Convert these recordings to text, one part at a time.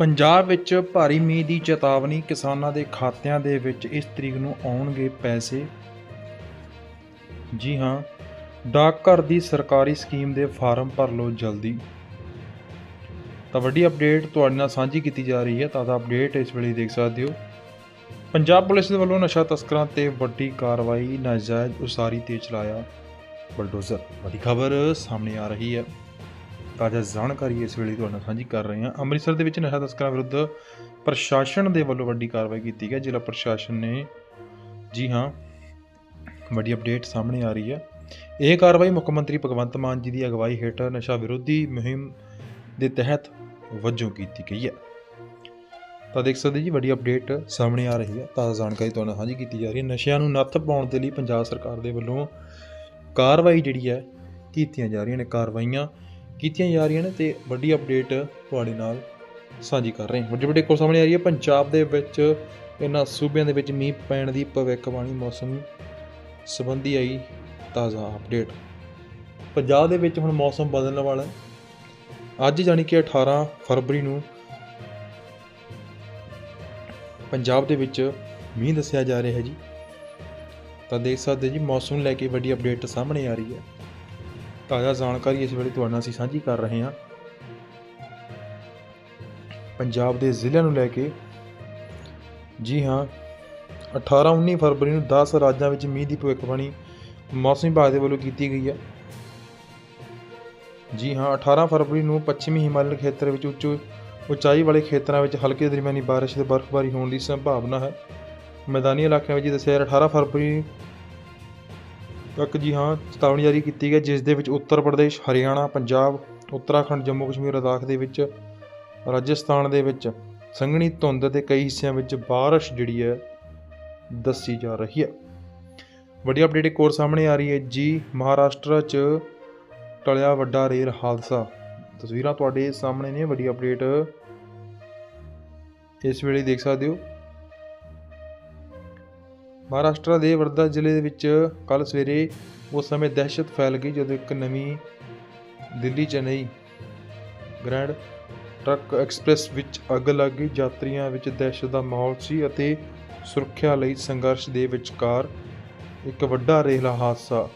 ਪੰਜਾਬ ਵਿੱਚ ਭਾਰੀ ਮੀਂਹ ਦੀ ਚੇਤਾਵਨੀ ਕਿਸਾਨਾਂ ਦੇ ਖਾਤਿਆਂ ਦੇ ਵਿੱਚ ਇਸ ਤਰੀਕ ਨੂੰ ਆਉਣਗੇ ਪੈਸੇ? ਜੀ ਹਾਂ ਡਾਕਘਰ ਦੀ ਸਰਕਾਰੀ ਸਕੀਮ ਦੇ ਫਾਰਮ ਭਰ ਲਓ ਜਲਦੀ। ਤਾਂ ਵੱਡੀ ਅਪਡੇਟ ਤੁਹਾਡੇ ਨਾਲ ਸਾਂਝੀ ਕੀਤੀ ਜਾ ਰਹੀ ਹੈ, ਤਾਜ਼ਾ ਅਪਡੇਟ ਇਸ ਵੇਲੇ ਦੇਖ ਸਕਦੇ ਹੋ। ਪੰਜਾਬ ਪੁਲਿਸ ਦੇ ਵੱਲੋਂ ਨਸ਼ਾ ਤਸਕਰਾਂ ਤੇ ਵੱਡੀ ਕਾਰਵਾਈ ਨਾਜਾਇਜ਼ ਉਸਾਰੀ ਤੇ ਚਲਾਇਆ ਬਲਡੋਜ਼ਰ। ਵੱਡੀ ਖਬਰ ਸਾਹਮਣੇ ਆ ਰਹੀ ਹੈ। ਤਾਜ਼ਾ ਜਾਣਕਾਰੀ ਇਸ ਵੇਲੇ ਤੁਹਾਡੇ ਨਾਲ ਸਾਂਝੀ ਕਰ ਰਹੇ ਹਾਂ। ਅੰਮ੍ਰਿਤਸਰ ਦੇ ਵਿੱਚ ਨਸ਼ਾ ਤਸਕਰਾਂ ਵਿਰੁੱਧ ਪ੍ਰਸ਼ਾਸਨ ਦੇ ਵੱਲੋਂ ਵੱਡੀ ਕਾਰਵਾਈ ਕੀਤੀ ਗਈ। ਜ਼ਿਲ੍ਹਾ ਪ੍ਰਸ਼ਾਸਨ ਨੇ ਜੀ ਹਾਂ, ਵੱਡੀ ਅਪਡੇਟ ਸਾਹਮਣੇ ਆ ਰਹੀ ਹੈ। ਇਹ ਕਾਰਵਾਈ ਮੁੱਖ ਮੰਤਰੀ ਭਗਵੰਤ ਮਾਨ ਜੀ ਦੀ ਅਗਵਾਈ ਹੇਠ ਨਸ਼ਾ ਵਿਰੋਧੀ ਮੁਹਿੰਮ ਦੇ ਤਹਿਤ ਵਜੋਂ ਕੀਤੀ ਗਈ ਹੈ। ਤਾਂ ਦੇਖ ਸਕਦੇ ਜੀ, ਵੱਡੀ ਅਪਡੇਟ ਸਾਹਮਣੇ ਆ ਰਹੀ ਹੈ। ਤਾਜ਼ਾ ਜਾਣਕਾਰੀ ਤੁਹਾਨੂੰ ਸਾਂਝੀ ਕੀਤੀ ਜਾ ਰਹੀ ਹੈ। ਨਸ਼ਿਆਂ ਨੂੰ ਨੱਥ ਪਾਉਣ ਦੇ ਲਈ ਪੰਜਾਬ ਸਰਕਾਰ ਦੇ ਵੱਲੋਂ ਕਾਰਵਾਈ ਜਿਹੜੀ ਹੈ ਕੀਤੀਆਂ ਜਾ ਰਹੀਆਂ ਨੇ। ਕਾਰਵਾਈਆਂ ਕੀਤੀਆਂ ਜਾ ਰਹੀਆਂ ਨੇ ਤੇ ਵੱਡੀ ਅਪਡੇਟ ਤੁਹਾਡੇ ਨਾਲ ਸਾਂਝੀ ਕਰ ਰਹੇ ਹਾਂ। ਵੱਡੀ ਵੱਡੇ ਕੋਲ ਸਾਹਮਣੇ ਆ ਰਹੀ ਹੈ ਪੰਜਾਬ ਦੇ ਵਿੱਚ ਇਹਨਾਂ ਸੂਬਿਆਂ ਦੇ ਵਿੱਚ ਮੀਂਹ ਪੈਣ ਦੀ ਭਵਿੱਖਬਾਣੀ ਮੌਸਮ ਸੰਬੰਧੀ ਆਈ ਤਾਜ਼ਾ ਅਪਡੇਟ ਪੰਜਾਬ ਦੇ ਵਿੱਚ ਹੁਣ ਮੌਸਮ ਬਦਲਣ ਵਾਲਾ ਹੈ। ਅੱਜ ਜਾਣੀ ਕਿ 18 ਫਰਵਰੀ ਨੂੰ ਪੰਜਾਬ ਦੇ ਵਿੱਚ ਮੀਂਹ ਦੱਸਿਆ ਜਾ ਰਿਹਾ ਹੈ ਜੀ। ਤਾਂ ਦੇਖ ਸਕਦੇ ਜੀ, ਮੌਸਮ ਨੂੰ ਲੈ ਕੇ ਵੱਡੀ ਅਪਡੇਟ ਸਾਹਮਣੇ ਆ ਰਹੀ ਹੈ। ਤਾਜ਼ਾ ਜਾਣਕਾਰੀ ਇਸ ਵੇਲੇ ਤੁਹਾਡੇ ਨਾਲ ਅਸੀਂ ਸਾਂਝੀ ਕਰ ਰਹੇ ਹਾਂ। ਪੰਜਾਬ ਦੇ ਜ਼ਿਲ੍ਹਿਆਂ ਨੂੰ ਲੈ ਕੇ। ਜੀ ਹਾਂ 18 19 ਫਰਵਰੀ ਨੂੰ 10 ਰਾਜਾਂ ਵਿੱਚ ਮੀਂਹ ਦੀ ਭਵਿੱਖਬਾਣੀ ਮੌਸਮ ਵਿਭਾਗ ਦੇ ਵੱਲੋਂ ਕੀਤੀ ਗਈ ਹੈ ਜੀ ਹਾਂ 18 ਫਰਵਰੀ ਨੂੰ ਪੱਛਮੀ ਹਿਮਾਲਯ ਖੇਤਰ ਵਿੱਚ ਉੱਚ, ਉਚਾਈ ਵਾਲੇ ਖੇਤਰਾਂ ਵਿੱਚ ਹਲਕੇ ਦਰਮਿਆਨੀ ਬਾਰਿਸ਼ ਤੇ ਬਰਫ਼ਬਾਰੀ ਹੋਣ ਦੀ ਸੰਭਾਵਨਾ ਹੈ। ਮੈਦਾਨੀ ਇਲਾਕਿਆਂ ਵਿੱਚ ਦੱਸਿਆ ਜਾ ਰਿਹਾ 18 ਫਰਵਰੀ ਤੱਕ ਜੀ ਹਾਂ, ਚੇਤਾਵਨੀ ਜਾਰੀ ਕੀਤੀ ਗਈ ਜਿਸ ਦੇ ਵਿੱਚ ਉੱਤਰ ਪ੍ਰਦੇਸ਼, ਹਰਿਆਣਾ, ਪੰਜਾਬ, ਉੱਤਰਾਖੰਡ, ਜੰਮੂ ਕਸ਼ਮੀਰ, ਲਦਾਖ ਦੇ ਵਿੱਚ, ਰਾਜਸਥਾਨ ਦੇ ਵਿੱਚ, ਸੰਘਣੀ ਧੁੰਦ ਅਤੇ ਕਈ ਹਿੱਸਿਆਂ ਵਿੱਚ ਬਾਰਿਸ਼ ਜਿਹੜੀ ਹੈ, ਦੱਸੀ ਜਾ ਰਹੀ ਹੈ। ਵੱਡੀ ਅਪਡੇਟ ਇੱਕ ਹੋਰ ਸਾਹਮਣੇ ਆ ਰਹੀ ਹੈ ਜੀ, ਮਹਾਰਾਸ਼ਟਰ 'ਚ ਟਲਿਆ ਵੱਡਾ ਰੇਲ ਹਾਦਸਾ। ਤਸਵੀਰਾਂ ਤੁਹਾਡੇ ਸਾਹਮਣੇ ਨੇ, ਵੱਡੀ ਅਪਡੇਟ ਇਸ ਵੇਲੇ ਦੇਖ ਸਕਦੇ ਹੋ। ਮਹਾਰਾਸ਼ਟਰ ਦੇ ਵਰਧਾ ਜ਼ਿਲ੍ਹੇ ਦੇ ਵਿੱਚ ਕੱਲ ਸਵੇਰੇ ਉਸ ਸਮੇਂ ਦਹਿਸ਼ਤ ਫੈਲ ਗਈ ਜਦੋਂ ਇੱਕ ਨਵੀਂ Delhi Chennai grand trunk express ਵਿੱਚ ਅੱਗ ਲੱਗ ਗਈ। ਯਾਤਰੀਆਂ ਵਿੱਚ ਦਹਿਸ਼ਤ ਦਾ ਮਾਹੌਲ ਸੀ ਅਤੇ ਸੁਰੱਖਿਆ ਲਈ ਸੰਘਰਸ਼ ਦੇ ਵਿਚਕਾਰ ਇੱਕ ਵੱਡਾ ਰੇਲ ਹਾਦਸਾ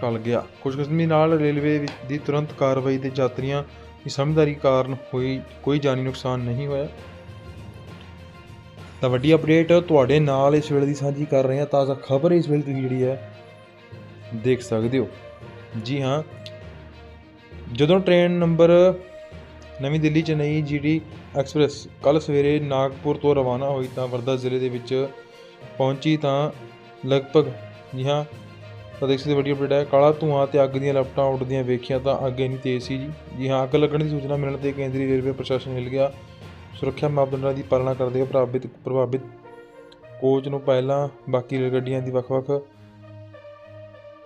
ਟਲ ਗਿਆ। ਖੁਸ਼ਕਿਸਮਤੀ ਨਾਲ ਰੇਲਵੇ ਦੀ ਤੁਰੰਤ ਕਾਰਵਾਈ ਤੇ ਯਾਤਰੀਆਂ ਦੀ ਸਮਝਦਾਰੀ ਕਾਰਨ ਹੋਈ, ਕੋਈ ਜਾਨੀ ਨੁਕਸਾਨ ਨਹੀਂ ਹੋਇਆ। ਤਾਂ ਵੱਡੀ ਅਪਡੇਟ ਤੁਹਾਡੇ ਨਾਲ ਇਸ ਵੇਲੇ ਦੀ ਸਾਂਝੀ ਕਰ ਰਹੇ ਹਾਂ। ਤਾਜ਼ਾ ਖਬਰ ਇਸ ਵੇਲੇ ਤੁਸੀਂ ਜਿਹੜੀ ਹੈ, ਦੇਖ ਸਕਦੇ ਹੋ। ਜੀ ਹਾਂ, ਜਦੋਂ ਟ੍ਰੇਨ ਨੰਬਰ ਨਵੀਂ ਦਿੱਲੀ ਚੇਨਈ ਜੀਡੀ ਐਕਸਪ੍ਰੈਸ ਕੱਲ ਸਵੇਰੇ ਨਾਗਪੁਰ ਤੋਂ ਰਵਾਨਾ ਹੋਈ ਤਾਂ ਵਰਧਾ ਜ਼ਿਲ੍ਹੇ ਦੇ ਵਿੱਚ ਪਹੁੰਚੀ ਤਾਂ ਲਗਭਗ, ਜੀ ਹਾਂ, ਤਾਂ ਦੇਖ ਸਕਦੇ ਵੱਡੀ ਅਪਡੇਟ ਹੈ। ਕਾਲਾ ਧੂਆਂ ਤੇ ਅੱਗ ਦੀਆਂ ਲਪਟਾਂ ਉੱਡਦੀਆਂ ਵੇਖੀਆਂ ਤਾਂ ਅੱਗ ਇੰਨੀ ਤੇਜ਼ ਸੀ। ਜੀ ਜੀ ਹਾਂ, ਅੱਗ ਲੱਗਣ ਦੀ ਸੂਚਨਾ ਮਿਲਣ ਤੇ ਕੇਂਦਰੀ ਰੇਲਵੇ ਪ੍ਰਸ਼ਾਸਨ ਹਿੱਲ ਗਿਆ। ਸੁਰੱਖਿਆ ਮਾਪਦੰਡਾਂ ਦੀ ਪਾਲਣਾ ਕਰਦੇ ਹੋਏ ਪ੍ਰਭਾਵਿਤ ਪ੍ਰਭਾਵਿਤ ਕੋਚ ਨੂੰ ਪਹਿਲਾਂ ਬਾਕੀ ਰੇਲ ਗੱਡੀਆਂ ਦੀ ਵੱਖ-ਵੱਖ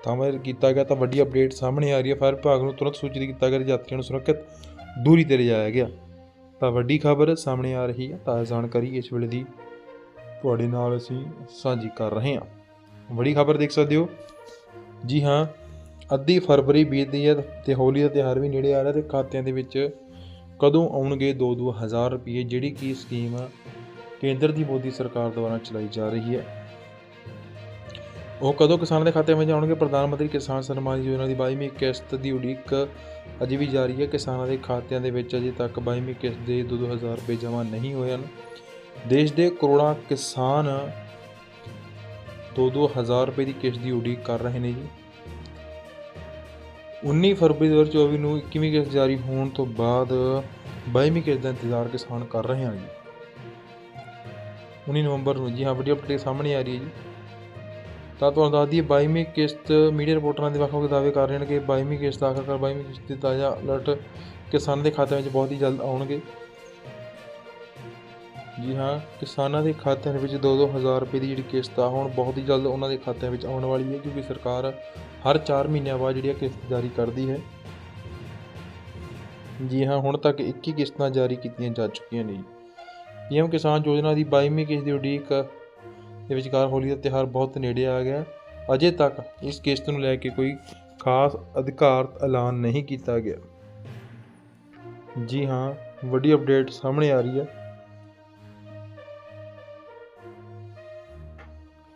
ਥਾਵਾਂ ਕੀਤਾ ਗਿਆ ਤਾਂ ਵੱਡੀ ਅਪਡੇਟ ਸਾਹਮਣੇ ਆ ਰਹੀ ਹੈ। ਫਾਇਰ ਵਿਭਾਗ ਨੂੰ ਤੁਰੰਤ ਸੂਚਿਤ ਕੀਤਾ ਗਿਆ ਯਾਤਰੀਆਂ ਨੂੰ ਸੁਰੱਖਿਅਤ ਦੂਰੀ ਤੇ ਲਿਜਾਇਆ ਗਿਆ। ਤਾਂ ਵੱਡੀ ਖਬਰ ਸਾਹਮਣੇ ਆ ਰਹੀ ਹੈ। ਤਾਜ਼ਾ ਜਾਣਕਾਰੀ ਇਸ ਵੇਲੇ ਦੀ ਤੁਹਾਡੇ ਨਾਲ ਅਸੀਂ ਸਾਂਝੀ ਕਰ ਰਹੇ ਹਾਂ। ਵੱਡੀ ਖਬਰ ਦੇਖ ਸਕਦੇ ਹੋ। ਜੀ ਹਾਂ, ਅੱਧੀ ਫਰਵਰੀ ਬੀਤਦੀ ਹੈ ਤੇ ਹੋਲੀ ਦਾ ਤਿਉਹਾਰ ਵੀ ਨੇੜੇ ਆ ਰਿਹਾ ਤੇ ਖਾਤਿਆਂ ਦੇ ਵਿੱਚ ਕਦੋਂ ਆਉਣਗੇ 2-2 ਹਜ਼ਾਰ ਰੁਪਏ ਜਿਹੜੀ ਕਿ ਸਕੀਮ ਕੇਂਦਰ ਦੀ ਮੋਦੀ ਸਰਕਾਰ ਦੁਆਰਾ ਚਲਾਈ ਜਾ ਰਹੀ ਹੈ। ਉਹ ਕਦੋਂ ਕਿਸਾਨਾਂ ਦੇ ਖਾਤੇ ਵਿੱਚ ਆਉਣਗੇ? ਪ੍ਰਧਾਨ ਮੰਤਰੀ ਕਿਸਾਨ ਸਨਮਾਨ ਯੋਜਨਾ ਦੀ 22ਵੀਂ ਕਿਸ਼ਤ ਦੀ ਉਡੀਕ ਅਜੇ ਵੀ ਜਾਰੀ ਹੈ। ਕਿਸਾਨਾਂ ਦੇ ਖਾਤਿਆਂ ਦੇ ਵਿੱਚ ਅਜੇ ਤੱਕ 22ਵੀਂ ਕਿਸ਼ਤ ਦੇ 2-2000 ਰੁਪਏ ਜਮ੍ਹਾਂ ਨਹੀਂ ਹੋਏ ਹਨ। ਦੇਸ਼ ਦੇ ਕਰੋੜਾਂ ਕਿਸਾਨ 2-2 ਹਜ਼ਾਰ ਰੁਪਏ ਦੀ ਕਿਸ਼ਤ ਦੀ ਉਡੀਕ ਕਰ ਰਹੇ ਨੇ ਜੀ। 19 ਫਰਵਰੀ 2024 ਨੂੰ 21ਵੀਂ ਕਿਸ਼ਤ ਜਾਰੀ ਹੋਣ ਤੋਂ ਬਾਅਦ 22ਵੀਂ ਕਿਸ਼ਤ ਦਾ ਇੰਤਜ਼ਾਰ ਕਿਸਾਨ ਕਰ ਰਹੇ ਹਨ ਜੀ। 19 ਨਵੰਬਰ ਨੂੰ ਜੀ ਹਾਂ, ਵੱਡੀ ਅਪਡੇਟ ਸਾਹਮਣੇ ਆ ਰਹੀ ਹੈ ਜੀ। ਤਾਂ ਤੁਹਾਨੂੰ ਦੱਸ ਦਈਏ 22ਵੀਂ ਕਿਸ਼ਤ ਮੀਡੀਆ ਰਿਪੋਰਟਰਾਂ ਦੇ ਵੱਖ-ਵੱਖ ਦਾਅਵੇ ਕਰ ਰਹੇ ਨੇ ਕਿ 22ਵੀਂ ਕਿਸ਼ਤ ਆਖਰਕਾਰ 22ਵੀਂ ਕਿਸ਼ਤ ਦੀ ਤਾਜ਼ਾ ਅਲਰਟ ਕਿਸਾਨਾਂ ਦੇ ਖਾਤੇ ਵਿੱਚ ਬਹੁਤ ਹੀ ਜਲਦ ਆਉਣਗੇ। ਜੀ ਹਾਂ, ਕਿਸਾਨਾਂ ਦੇ ਖਾਤਿਆਂ ਦੇ ਵਿੱਚ 2-2 ਹਜ਼ਾਰ ਰੁਪਏ ਦੀ ਜਿਹੜੀ ਕਿਸ਼ਤ ਆ, ਹੁਣ ਬਹੁਤ ਹੀ ਜਲਦ ਉਹਨਾਂ ਦੇ ਖਾਤਿਆਂ ਵਿੱਚ ਆਉਣ ਵਾਲੀ ਹੈ, ਕਿਉਂਕਿ ਸਰਕਾਰ ਹਰ 4 ਮਹੀਨਿਆਂ ਬਾਅਦ ਜਿਹੜੀ ਕਿਸ਼ਤ ਜਾਰੀ ਕਰਦੀ ਹੈ। ਜੀ ਹਾਂ, ਹੁਣ ਤੱਕ 21 ਕਿਸ਼ਤਾਂ ਜਾਰੀ ਕੀਤੀਆਂ ਜਾ ਚੁੱਕੀਆਂ ਨੇ ਪੀਐਮ ਕਿਸਾਨ ਯੋਜਨਾ ਦੀ 22ਵੀਂ ਕਿਸ਼ਤ ਦੀ ਉਡੀਕ ਦੇ ਵਿਚਕਾਰ ਹੋਲੀ ਦਾ ਤਿਉਹਾਰ ਬਹੁਤ ਨੇੜੇ ਆ ਗਿਆ। ਅਜੇ ਤੱਕ ਇਸ ਕਿਸ਼ਤ ਨੂੰ ਲੈ ਕੇ ਕੋਈ ਖਾਸ ਅਧਿਕਾਰਤ ਐਲਾਨ ਨਹੀਂ ਕੀਤਾ ਗਿਆ। ਜੀ ਹਾਂ, ਵੱਡੀ ਅਪਡੇਟ ਸਾਹਮਣੇ ਆ ਰਹੀ ਹੈ।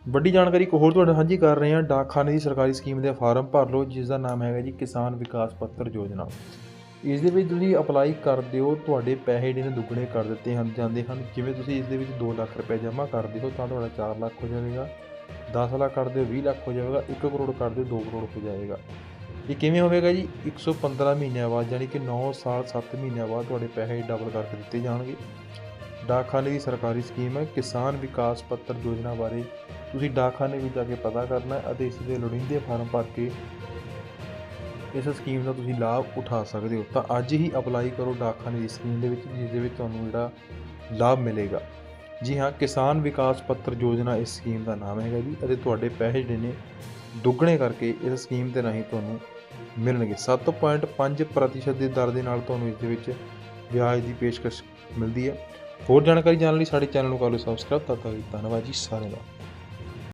ਵੱਡੀ ਜਾਣਕਾਰੀ ਇੱਕ ਹੋਰ ਤੁਹਾਡੇ ਸਾਂਝੀ ਕਰ ਰਹੇ ਹਾਂ। ਡਾਕਖਾਨੇ ਦੀ ਸਰਕਾਰੀ ਸਕੀਮ ਦੇ ਫਾਰਮ ਭਰ ਲਓ, ਜਿਸ ਦਾ ਨਾਮ ਹੈਗਾ ਜੀ ਕਿਸਾਨ ਵਿਕਾਸ ਪੱਤਰ ਯੋਜਨਾ। ਇਸ ਦੇ ਵਿੱਚ ਤੁਸੀਂ ਅਪਲਾਈ ਕਰਦੇ ਹੋ ਤੁਹਾਡੇ ਪੈਸੇ ਜਿਹੜੇ ਦੁੱਗਣੇ ਕਰ ਦਿੱਤੇ ਹਨ, ਜਾਂਦੇ ਹਨ। ਜਿਵੇਂ ਤੁਸੀਂ ਇਸ ਦੇ ਵਿੱਚ 2 ਲੱਖ ਰੁਪਏ ਜਮ੍ਹਾਂ ਕਰਦੇ ਹੋ ਤਾਂ ਤੁਹਾਡਾ 4 ਲੱਖ ਹੋ ਜਾਵੇਗਾ। 10 ਲੱਖ ਕਰਦੇ ਹੋ 20 ਲੱਖ ਹੋ ਜਾਵੇਗਾ। 1 ਕਰੋੜ ਕਰਦੇ ਹੋ 2 ਕਰੋੜ ਹੋ ਜਾਏਗਾ ਇਹ ਕਿਵੇਂ ਹੋਵੇਗਾ ਜੀ? 115 ਮਹੀਨਿਆਂ ਬਾਅਦ, ਯਾਨੀ ਕਿ 9 ਸਾਲ 7 ਮਹੀਨਿਆਂ ਬਾਅਦ ਤੁਹਾਡੇ ਪੈਸੇ ਡਬਲ ਕਰਕੇ ਦਿੱਤੇ ਜਾਣਗੇ। ਡਾਕਖਾਨੇ ਦੀ ਸਰਕਾਰੀ ਸਕੀਮ ਹੈ ਕਿਸਾਨ ਵਿਕਾਸ ਪੱਤਰ ਯੋਜਨਾ ਬਾਰੇ ਤੁਸੀਂ ਡਾਕਖਾਨੇ ਵਿੱਚ ਜਾ ਕੇ ਪਤਾ ਕਰਨਾ ਅਤੇ ਇਸ ਦੇ ਲੋੜੀਂਦੇ ਫਾਰਮ ਭਰ ਕੇ ਇਸ ਸਕੀਮ ਦਾ ਤੁਸੀਂ ਲਾਭ ਉਠਾ ਸਕਦੇ ਹੋ। ਤਾਂ ਅੱਜ ਹੀ ਅਪਲਾਈ ਕਰੋ ਡਾਕਖਾਨੇ ਦੀ ਸਕੀਮ ਦੇ ਵਿੱਚ, ਜਿਸ ਦੇ ਵਿੱਚ ਤੁਹਾਨੂੰ ਜਿਹੜਾ ਲਾਭ ਮਿਲੇਗਾ। ਜੀ ਹਾਂ, ਕਿਸਾਨ ਵਿਕਾਸ ਪੱਤਰ ਯੋਜਨਾ ਇਸ ਸਕੀਮ ਦਾ ਨਾਮ ਹੈਗਾ ਜੀ ਅਤੇ ਤੁਹਾਡੇ ਪੈਸੇ ਜਿਹੜੇ ਨੇ ਦੁੱਗਣੇ ਕਰਕੇ ਇਸ ਸਕੀਮ ਦੇ ਰਾਹੀਂ ਤੁਹਾਨੂੰ ਮਿਲਣਗੇ। 7.5% ਪ੍ਰਤੀਸ਼ਤ ਦੀ ਦਰ ਦੇ ਨਾਲ ਤੁਹਾਨੂੰ ਇਸ ਦੇ ਵਿੱਚ ਵਿਆਜ ਦੀ ਪੇਸ਼ਕਸ਼ ਮਿਲਦੀ ਹੈ। ਹੋਰ ਜਾਣਕਾਰੀ ਜਾਣਨ ਲਈ ਸਾਡੇ ਚੈਨਲ ਨੂੰ ਕਰ ਲਓ ਸਬਸਕ੍ਰਾਈਬ। ਤਦ ਤੱਕ ਧੰਨਵਾਦ ਜੀ, ਸਾਰਿਆਂ ਦਾ।